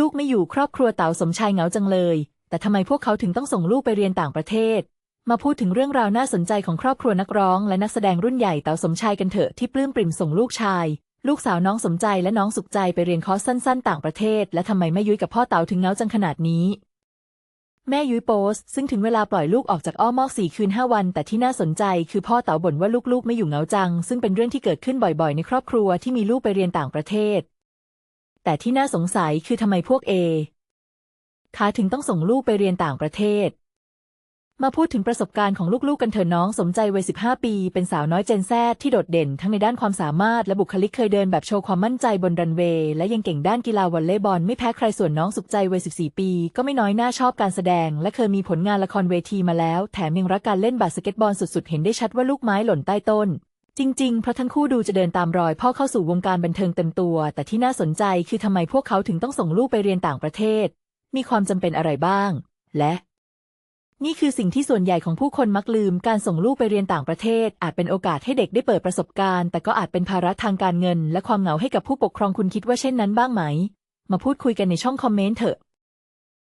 ลูกไม่อยู่ครอบครัวเต๋าสมชายเหงาจังเลย แต่ทำไมพวกเขาถึงต้องส่งลูกไปเรียนต่างประเทศ มาพูดถึงเรื่องราวน่าสนใจของครอบครัวนักร้อง และนักแสดงรุ่นใหญ่เต๋าสมชายกันเถอะที่ปลื้มปริ่มส่งลูกชาย ลูกสาวน้องสมใจและน้องสุขใจไปเรียนคอร์สสั้นๆ ต่างประเทศ และทำไมแม่ยุ้ยกับพ่อเต๋าถึงเหงาจังขนาดนี้ แม่ยุ้ยโพสซึ่งถึงเวลาปล่อยลูกออกจากอ้อมอกสี่คืนห้าวัน แต่ที่น่าสนใจคือพ่อเต๋าบ่นว่าลูกๆ ไม่อยู่เหงาจัง ซึ่งเป็นเรื่องที่เกิดขึ้นบ่อยๆ ในครอบครัวที่มีลูกไปเรียนต่างประเทศ แต่ที่น่าสงสัยคือทำไมพวกเอขาถึงต้องส่งลูกไปเรียนต่างประเทศ มาพูดถึงประสบการณ์ของลูกๆกันเถอะน้องสมใจวัย 15 ปี เป็นสาวน้อยเจนแซดที่โดดเด่นทั้งในด้านความสามารถและบุคลิกเคยเดินแบบโชว์ความมั่นใจบนรันเวย์และยังเก่งด้านกีฬาวอลเลย์บอลไม่แพ้ใครส่วนน้องสุขใจวัย 14 ปี ก็ไม่น้อยหน้าชอบการแสดง และเคยมีผลงานละครเวทีมาแล้ว แถมยังรักการเล่นบาสเกตบอลสุดๆ เห็นได้ชัดว่าลูกไม้หล่นใต้ต้น จริงๆ เพราะทั้งคู่ดูจะเดินตามรอยพ่อเข้าสู่วงการบันเทิงเต็มตัว แต่ที่น่าสนใจคือทำไมพวกเขาถึงต้องส่งลูกไปเรียนต่างประเทศ มีความจำเป็นอะไรบ้าง และ นี่คือสิ่งที่ส่วนใหญ่ของผู้คนมักลืม การส่งลูกไปเรียนต่างประเทศ อาจเป็นโอกาสให้เด็กได้เปิดประสบการณ์ แต่ก็อาจเป็นภาระทางการเงิน และความเหงาให้กับผู้ปกครองคุณคิดว่าเช่นนั้นบ้างไหม มาพูดคุยกันในช่องคอมเมนต์เถอะ